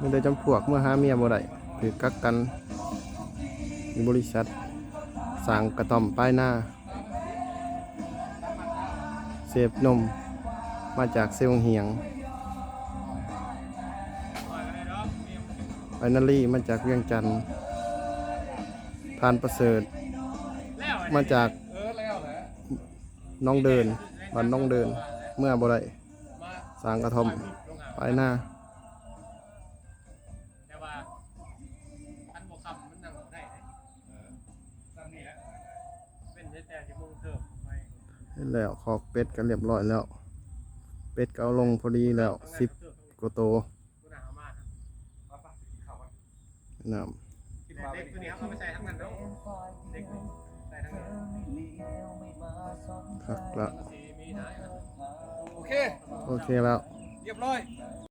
มีแต่จำพวกเมื่อหาเมียบ่ได้ถือกักกันอยู่บริษัทสร้างกระต่อมป้ายหน้า เสพนมมาจากเซลงเหียงไฟนาลี่มาจากเวียงจันทร์ทานประเสริฐ มาจากน้องเดินบ้านน้องเดิน เมื่อบ่ได้สางกระทอมป้ายหน้า แล้วขอกเป็ดกันเรียบร้อยแล้ว เป็ดก็เอาลงพอดีแล้วสิบกว่าโตวกูหนาวมากน้เด็กตัวนี้เขาเอาไปใส่ทั้งนั้นเนาะเด็กนี่ใส่ทั้งนั้นำครับละสีมีได้โอเค โอเคแล้ว เรียบร้อย